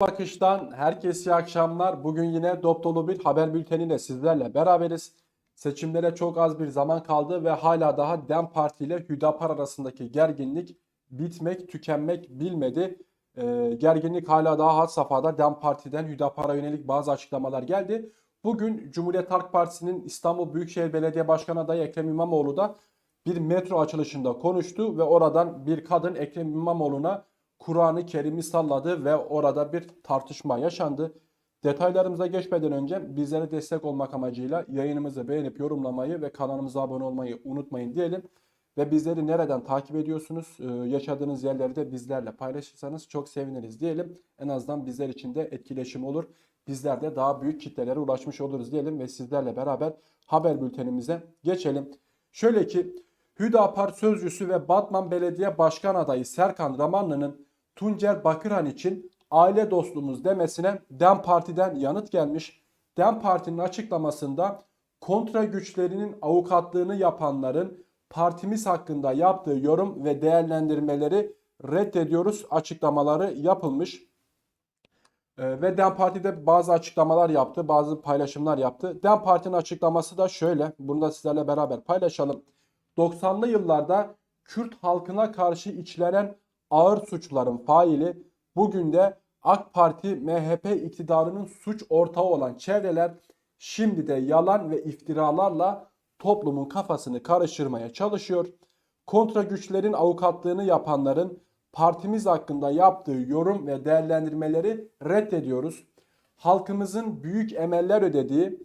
Bakış'tan herkese iyi akşamlar. Bugün yine dop dolu bir haber bülteniyle sizlerle beraberiz. Seçimlere çok az bir zaman kaldı ve hala daha DEM Parti ile Hüdapar arasındaki gerginlik bitmek, tükenmek bilmedi. Ee, gerginlik hala daha had safhada. DEM Parti'den Hüdapar'a yönelik bazı açıklamalar geldi. Bugün Cumhuriyet Halk Partisi'nin İstanbul Büyükşehir Belediye Başkanı adayı Ekrem İmamoğlu da bir metro açılışında konuştu ve oradan bir kadın Ekrem İmamoğlu'na Kur'an-ı Kerim'i salladı ve orada bir tartışma yaşandı. Detaylarımıza geçmeden önce bizlere destek olmak amacıyla yayınımızı beğenip yorumlamayı ve kanalımıza abone olmayı unutmayın diyelim. Ve bizleri nereden takip ediyorsunuz? Ee, yaşadığınız yerleri de bizlerle paylaşırsanız çok seviniriz diyelim. En azından bizler için de etkileşim olur. Bizler de daha büyük kitlelere ulaşmış oluruz diyelim ve sizlerle beraber haber bültenimize geçelim. Şöyle ki Hüdapar sözcüsü ve Batman Belediye Başkan adayı Serkan Ramanlı'nın Tuncer Bakırhan için aile dostumuz demesine DEM Parti'den yanıt gelmiş. DEM Parti'nin açıklamasında kontra güçlerinin avukatlığını yapanların partimiz hakkında yaptığı yorum ve değerlendirmeleri reddediyoruz açıklamaları yapılmış. Ee, ve DEM Parti'de bazı açıklamalar yaptı, bazı paylaşımlar yaptı. DEM Parti'nin açıklaması da şöyle, bunu da sizlerle beraber paylaşalım. 90'lı yıllarda Kürt halkına karşı içlenen ağır suçların faili bugün de AK Parti MHP iktidarının suç ortağı olan çevreler şimdi de yalan ve iftiralarla toplumun kafasını karıştırmaya çalışıyor. Kontra güçlerin avukatlığını yapanların partimiz hakkında yaptığı yorum ve değerlendirmeleri reddediyoruz. Halkımızın büyük emeller ödediği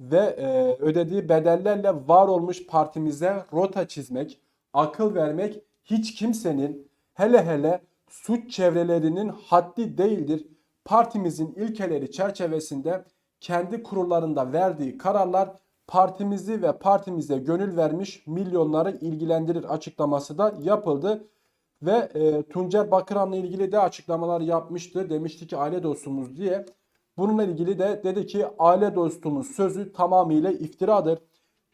ve e, ödediği bedellerle var olmuş partimize rota çizmek, akıl vermek hiç kimsenin hele hele suç çevrelerinin haddi değildir. Partimizin ilkeleri çerçevesinde kendi kurullarında verdiği kararlar partimizi ve partimize gönül vermiş milyonları ilgilendirir açıklaması da yapıldı. Ve e, Tuncer Bakıran'la ilgili de açıklamalar yapmıştı. Demişti ki aile dostumuz diye. Bununla ilgili de dedi ki aile dostumuz sözü tamamıyla iftiradır.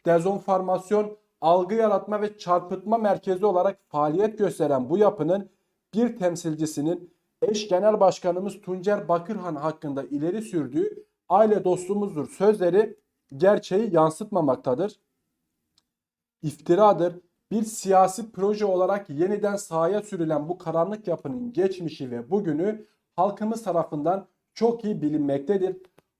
Dezonformasyon, algı yaratma ve çarpıtma merkezi olarak faaliyet gösteren bu yapının bir temsilcisinin eş genel başkanımız Tuncer Bakırhan hakkında ileri sürdüğü aile dostumuzdur sözleri gerçeği yansıtmamaktadır. İftiradır. Bir siyasi proje olarak yeniden sahaya sürülen bu karanlık yapının geçmişi ve bugünü halkımız tarafından çok iyi bilinmektedir.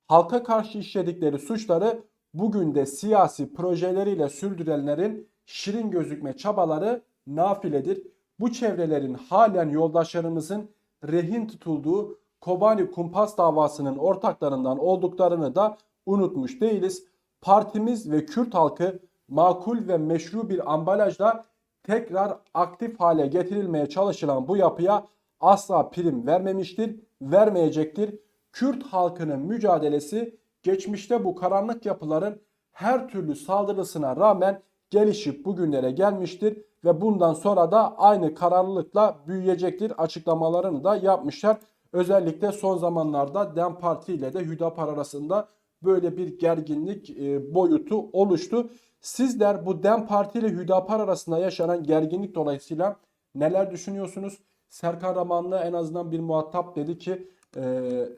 Halka karşı işledikleri suçları bugün de siyasi projeleriyle sürdürenlerin şirin gözükme çabaları nafiledir. Bu çevrelerin halen yoldaşlarımızın rehin tutulduğu Kobani kumpas davasının ortaklarından olduklarını da unutmuş değiliz. Partimiz ve Kürt halkı makul ve meşru bir ambalajla tekrar aktif hale getirilmeye çalışılan bu yapıya asla prim vermemiştir, vermeyecektir. Kürt halkının mücadelesi geçmişte bu karanlık yapıların her türlü saldırısına rağmen gelişip bugünlere gelmiştir ve bundan sonra da aynı kararlılıkla büyüyecektir açıklamalarını da yapmışlar. Özellikle son zamanlarda DEM Parti ile de Hüdapar arasında böyle bir gerginlik e, boyutu oluştu. Sizler bu DEM Parti ile Hüdapar arasında yaşanan gerginlik dolayısıyla neler düşünüyorsunuz? Serkan Ramanlı en azından bir muhatap dedi ki e,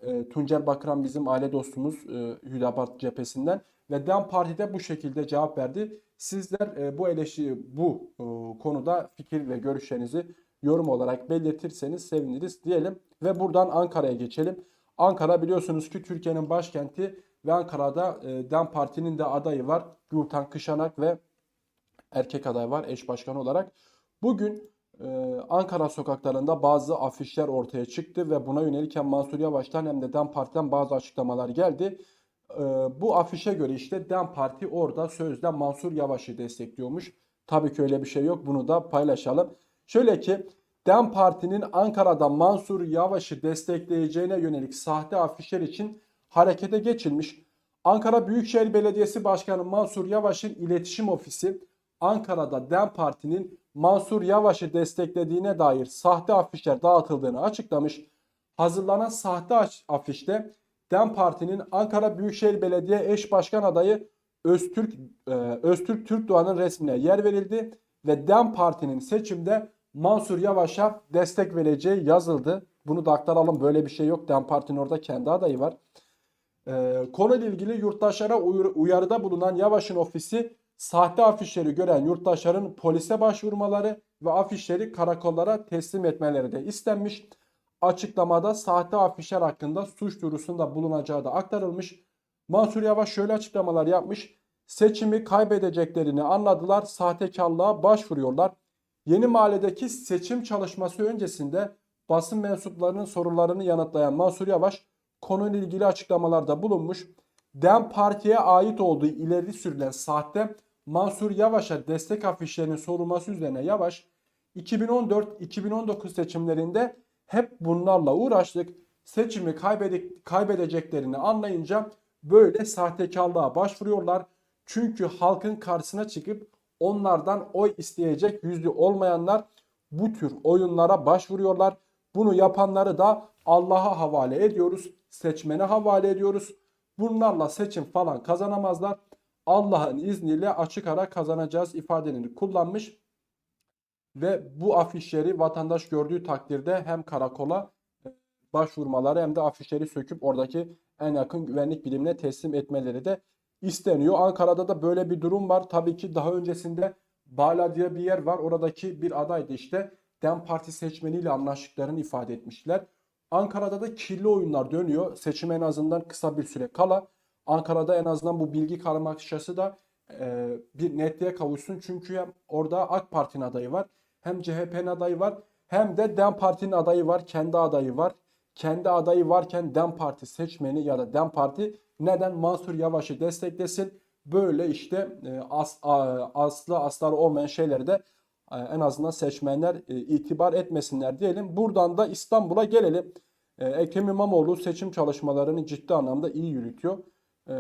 e, Tuncer Bakıran bizim aile dostumuz e, Hüdapar cephesinden ve DEM Parti de bu şekilde cevap verdi. Sizler e, bu eleştiri bu e, konuda fikir ve görüşlerinizi yorum olarak belirtirseniz seviniriz diyelim ve buradan Ankara'ya geçelim. Ankara biliyorsunuz ki Türkiye'nin başkenti ve Ankara'da e, DEM Parti'nin de adayı var. Gülten Kışanak ve erkek aday var eş başkan olarak. Bugün Ankara sokaklarında bazı afişler ortaya çıktı ve buna yönelik hem Mansur Yavaş'tan hem de DEM Parti'den bazı açıklamalar geldi. E, bu afişe göre işte DEM Parti orada sözde Mansur Yavaş'ı destekliyormuş. Tabii ki öyle bir şey yok. Bunu da paylaşalım. Şöyle ki DEM Parti'nin Ankara'da Mansur Yavaş'ı destekleyeceğine yönelik sahte afişler için harekete geçilmiş. Ankara Büyükşehir Belediyesi Başkanı Mansur Yavaş'ın iletişim ofisi Ankara'da DEM Parti'nin Mansur Yavaş'ı desteklediğine dair sahte afişler dağıtıldığını açıklamış. Hazırlanan sahte afişte DEM Parti'nin Ankara Büyükşehir Belediye eş başkan adayı Öztürk e, Öztürk Türkdoğan'ın resmine yer verildi ve DEM Parti'nin seçimde Mansur Yavaş'a destek vereceği yazıldı. Bunu da aktaralım. Böyle bir şey yok. DEM Parti'nin orada kendi adayı var. Ee, konuyla ilgili yurttaşlara uyar- uyarıda bulunan Yavaş'ın ofisi sahte afişleri gören yurttaşların polise başvurmaları ve afişleri karakollara teslim etmeleri de istenmiş. Açıklamada sahte afişler hakkında suç duyurusunda bulunacağı da aktarılmış. Mansur Yavaş şöyle açıklamalar yapmış. Seçimi kaybedeceklerini anladılar, sahtekarlığa başvuruyorlar. Yeni mahalledeki seçim çalışması öncesinde basın mensuplarının sorularını yanıtlayan Mansur Yavaş konuyla ilgili açıklamalarda bulunmuş. DEM Parti'ye ait olduğu ileri sürülen sahte Mansur Yavaş'a destek afişlerinin sorulması üzerine Yavaş 2014-2019 seçimlerinde hep bunlarla uğraştık. Seçimi kaybede- kaybedeceklerini anlayınca böyle sahtekarlığa başvuruyorlar. Çünkü halkın karşısına çıkıp onlardan oy isteyecek yüzü olmayanlar bu tür oyunlara başvuruyorlar. Bunu yapanları da Allah'a havale ediyoruz. Seçmene havale ediyoruz. Bunlarla seçim falan kazanamazlar. Allah'ın izniyle açık ara kazanacağız ifadelerini kullanmış. Ve bu afişleri vatandaş gördüğü takdirde hem karakola e, başvurmaları hem de afişleri söküp oradaki en yakın güvenlik birimine teslim etmeleri de isteniyor. Ankara'da da böyle bir durum var. Tabii ki daha öncesinde Bala diye bir yer var. Oradaki bir aday da işte DEM Parti seçmeniyle anlaştıklarını ifade etmişler. Ankara'da da kirli oyunlar dönüyor. Seçim en azından kısa bir süre kala. Ankara'da en azından bu bilgi karmaşası da e, bir netliğe kavuşsun. Çünkü hem orada AK Parti'nin adayı var. Hem CHP'nin adayı var. Hem de DEM Parti'nin adayı var. Kendi adayı var. Kendi adayı varken DEM Parti seçmeni ya da DEM Parti neden Mansur Yavaş'ı desteklesin? Böyle işte e, as, a- aslı astarı olmayan şeyleri de e, en azından seçmenler e, itibar etmesinler diyelim. Buradan da İstanbul'a gelelim. E, Ekrem İmamoğlu seçim çalışmalarını ciddi anlamda iyi yürütüyor. E,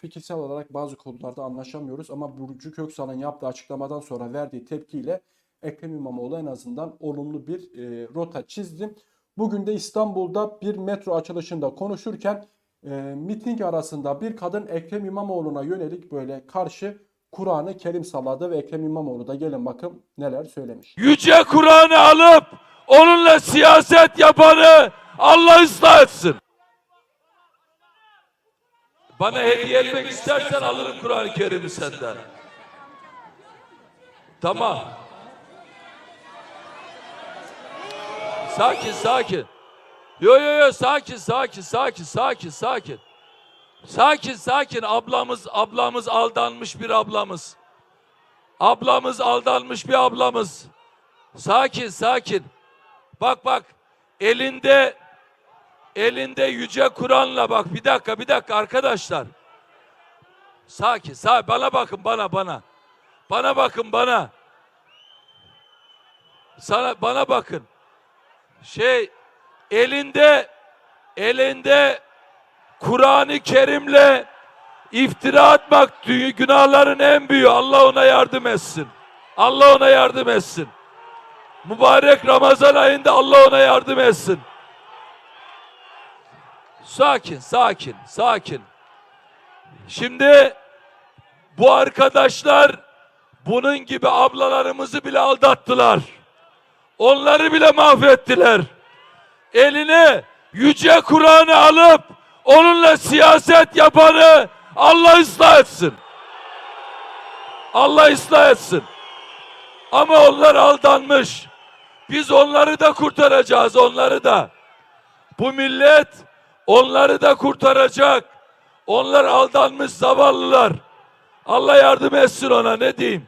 fikirsel olarak bazı konularda anlaşamıyoruz ama Burcu Köksal'ın yaptığı açıklamadan sonra verdiği tepkiyle Ekrem İmamoğlu en azından olumlu bir e, rota çizdi. Bugün de İstanbul'da bir metro açılışında konuşurken e, miting arasında bir kadın Ekrem İmamoğlu'na yönelik böyle karşı Kur'an-ı Kerim salladı ve Ekrem İmamoğlu da gelin bakın neler söylemiş. Yüce Kur'an'ı alıp onunla siyaset yapanı Allah ıslah etsin. Bana hediye etmek istersen alırım Kur'an-ı Kerim'i senden. Tamam. Sakin sakin. Yo yo yo sakin sakin sakin sakin sakin. Sakin sakin ablamız ablamız aldanmış bir ablamız. Ablamız aldanmış bir ablamız. Sakin sakin. Bak bak elinde elinde yüce Kur'an'la bak bir dakika bir dakika arkadaşlar. Sakin sakin bana bakın bana bana. Bana bakın bana. Sana bana bakın. Şey elinde elinde Kur'an-ı Kerim'le iftira atmak günahların en büyüğü. Allah ona yardım etsin. Allah ona yardım etsin. Mübarek Ramazan ayında Allah ona yardım etsin. Sakin, sakin, sakin. Şimdi bu arkadaşlar bunun gibi ablalarımızı bile aldattılar. Onları bile mahvettiler. Eline yüce Kur'an'ı alıp onunla siyaset yapanı Allah ıslah etsin. Allah ıslah etsin. Ama onlar aldanmış. Biz onları da kurtaracağız, onları da. Bu millet onları da kurtaracak. Onlar aldanmış zavallılar. Allah yardım etsin ona ne diyeyim?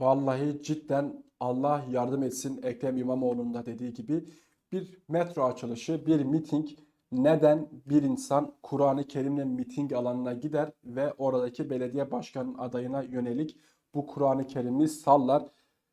Vallahi cidden Allah yardım etsin Ekrem İmamoğlu'nun da dediği gibi bir metro açılışı, bir miting neden bir insan Kur'an-ı Kerim'le miting alanına gider ve oradaki belediye başkan adayına yönelik bu Kur'an-ı Kerim'i sallar.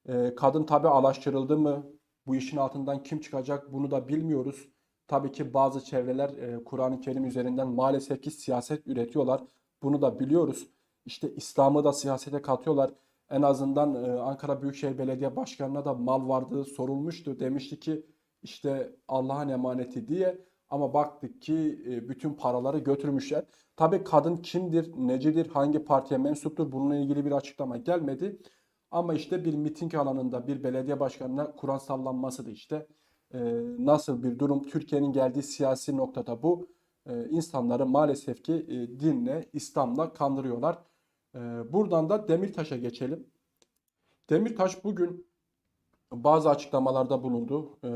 Ee, kadın tabi alaştırıldı mı? Bu işin altından kim çıkacak bunu da bilmiyoruz. Tabii ki bazı çevreler e, Kur'an-ı Kerim üzerinden maalesef ki siyaset üretiyorlar. Bunu da biliyoruz. İşte İslam'ı da siyasete katıyorlar. En azından e, Ankara Büyükşehir Belediye Başkanı'na da mal vardığı sorulmuştu. Demişti ki işte Allah'ın emaneti diye ama baktık ki e, bütün paraları götürmüşler. Tabii kadın kimdir, necidir, hangi partiye mensuptur bununla ilgili bir açıklama gelmedi. Ama işte bir miting alanında bir belediye başkanına Kur'an sallanması da işte e, nasıl bir durum Türkiye'nin geldiği siyasi noktada bu e, insanları maalesef ki e, dinle, İslam'la kandırıyorlar. E, buradan da Demirtaş'a geçelim. Demirtaş bugün bazı açıklamalarda bulundu. E,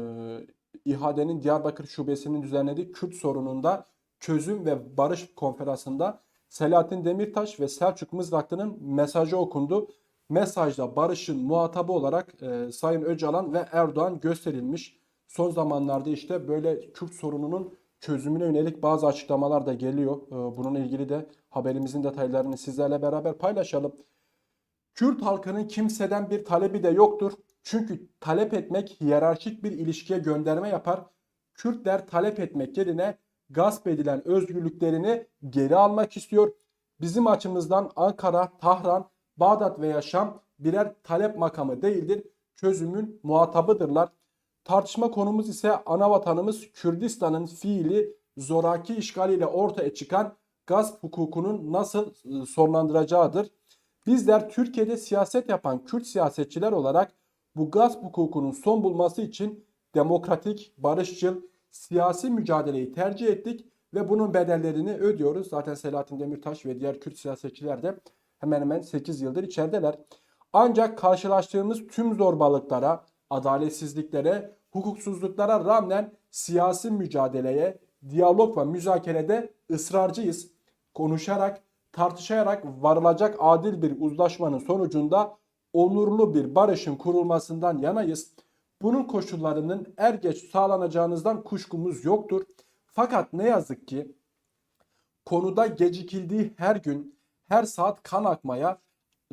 İHA'denin Diyarbakır Şubesi'nin düzenlediği Kürt sorununda çözüm ve barış konferansında Selahattin Demirtaş ve Selçuk Mızraklı'nın mesajı okundu. Mesajda barışın muhatabı olarak e, Sayın Öcalan ve Erdoğan gösterilmiş. Son zamanlarda işte böyle Kürt sorununun çözümüne yönelik bazı açıklamalar da geliyor. E, bununla ilgili de haberimizin detaylarını sizlerle beraber paylaşalım. Kürt halkının kimseden bir talebi de yoktur. Çünkü talep etmek hiyerarşik bir ilişkiye gönderme yapar. Kürtler talep etmek yerine gasp edilen özgürlüklerini geri almak istiyor. Bizim açımızdan Ankara, Tahran, Bağdat veya Şam birer talep makamı değildir. Çözümün muhatabıdırlar. Tartışma konumuz ise ana vatanımız Kürdistan'ın fiili zoraki işgaliyle ortaya çıkan gasp hukukunun nasıl e, sonlandıracağıdır. Bizler Türkiye'de siyaset yapan Kürt siyasetçiler olarak bu gasp hukukunun son bulması için demokratik, barışçıl, siyasi mücadeleyi tercih ettik ve bunun bedellerini ödüyoruz. Zaten Selahattin Demirtaş ve diğer Kürt siyasetçiler de hemen hemen 8 yıldır içerideler. Ancak karşılaştığımız tüm zorbalıklara, adaletsizliklere, hukuksuzluklara rağmen siyasi mücadeleye, diyalog ve müzakerede ısrarcıyız. Konuşarak, tartışarak varılacak adil bir uzlaşmanın sonucunda onurlu bir barışın kurulmasından yanayız. Bunun koşullarının er geç sağlanacağınızdan kuşkumuz yoktur. Fakat ne yazık ki konuda gecikildiği her gün, her saat kan akmaya,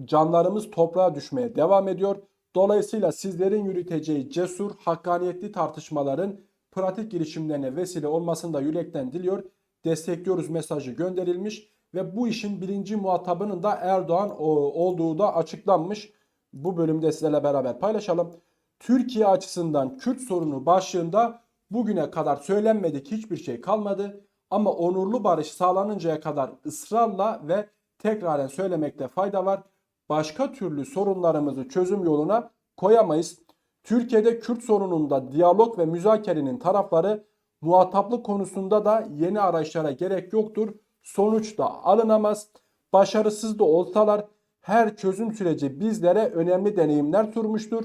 canlarımız toprağa düşmeye devam ediyor. Dolayısıyla sizlerin yürüteceği cesur, hakkaniyetli tartışmaların pratik girişimlerine vesile olmasını da yürekten diliyor. Destekliyoruz mesajı gönderilmiş ve bu işin birinci muhatabının da Erdoğan olduğu da açıklanmış. Bu bölümde sizlerle beraber paylaşalım. Türkiye açısından Kürt sorunu başlığında bugüne kadar söylenmedik hiçbir şey kalmadı. Ama onurlu barış sağlanıncaya kadar ısrarla ve tekraren söylemekte fayda var. Başka türlü sorunlarımızı çözüm yoluna koyamayız. Türkiye'de Kürt sorununda diyalog ve müzakerenin tarafları muhataplık konusunda da yeni araçlara gerek yoktur. Sonuç da alınamaz. Başarısız da olsalar her çözüm süreci bizlere önemli deneyimler sunmuştur.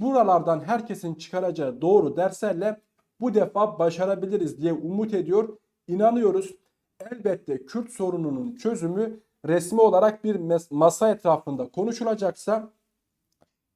Buralardan herkesin çıkaracağı doğru derslerle bu defa başarabiliriz diye umut ediyor. İnanıyoruz. Elbette Kürt sorununun çözümü resmi olarak bir masa etrafında konuşulacaksa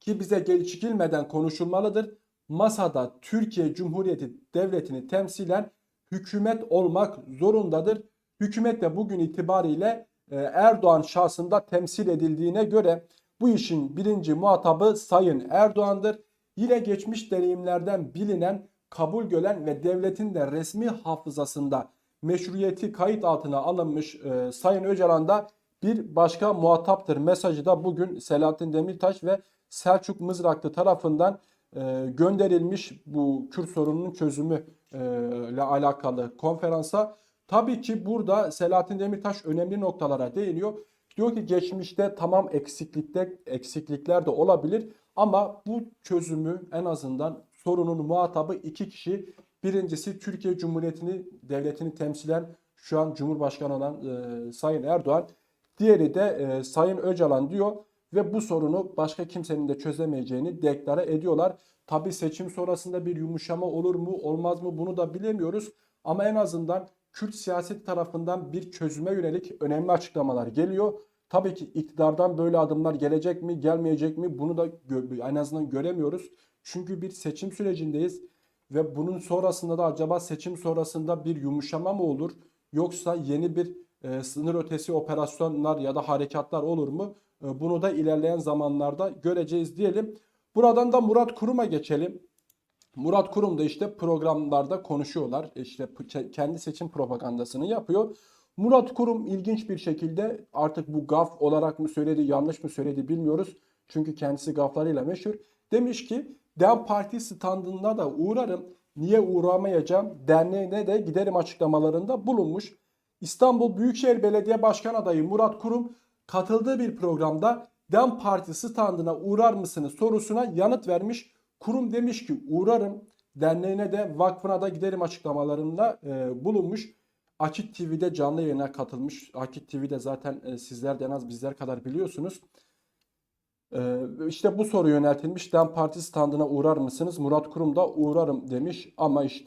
ki bize geçilmeden konuşulmalıdır. Masada Türkiye Cumhuriyeti Devleti'ni temsilen hükümet olmak zorundadır. Hükümet de bugün itibariyle e, Erdoğan şahsında temsil edildiğine göre bu işin birinci muhatabı Sayın Erdoğan'dır. Yine geçmiş deneyimlerden bilinen, kabul gören ve devletin de resmi hafızasında meşruiyeti kayıt altına alınmış e, Sayın Öcalan da bir başka muhataptır. Mesajı da bugün Selahattin Demirtaş ve Selçuk Mızraklı tarafından e, gönderilmiş bu Kürt sorununun çözümü e, ile alakalı konferansa. Tabii ki burada Selahattin Demirtaş önemli noktalara değiniyor. Diyor ki geçmişte tamam eksiklikte eksiklikler de olabilir ama bu çözümü en azından sorunun muhatabı iki kişi. Birincisi Türkiye Cumhuriyeti'ni devletini temsilen şu an Cumhurbaşkanı olan e, Sayın Erdoğan. Diğeri de e, Sayın Öcalan diyor ve bu sorunu başka kimsenin de çözemeyeceğini deklare ediyorlar. Tabi seçim sonrasında bir yumuşama olur mu olmaz mı bunu da bilemiyoruz. Ama en azından Kürt siyaset tarafından bir çözüme yönelik önemli açıklamalar geliyor. Tabii ki iktidardan böyle adımlar gelecek mi, gelmeyecek mi bunu da en azından göremiyoruz. Çünkü bir seçim sürecindeyiz ve bunun sonrasında da acaba seçim sonrasında bir yumuşama mı olur yoksa yeni bir e, sınır ötesi operasyonlar ya da harekatlar olur mu? E, bunu da ilerleyen zamanlarda göreceğiz diyelim. Buradan da Murat Kurum'a geçelim. Murat Kurum da işte programlarda konuşuyorlar. İşte kendi seçim propagandasını yapıyor. Murat Kurum ilginç bir şekilde artık bu gaf olarak mı söyledi, yanlış mı söyledi bilmiyoruz. Çünkü kendisi gaflarıyla meşhur. Demiş ki Dem Parti standında da uğrarım. Niye uğramayacağım? Derneğine de giderim açıklamalarında bulunmuş. İstanbul Büyükşehir Belediye Başkan adayı Murat Kurum katıldığı bir programda Dem Parti standına uğrar mısınız sorusuna yanıt vermiş. Kurum demiş ki uğrarım. Derneği'ne de vakfına da giderim açıklamalarında e, bulunmuş. Akit TV'de canlı yayına katılmış. Akit TV'de zaten e, sizler de en az bizler kadar biliyorsunuz. E, işte bu soru yöneltilmiş. DEM Parti standına uğrar mısınız? Murat Kurum da uğrarım demiş ama işte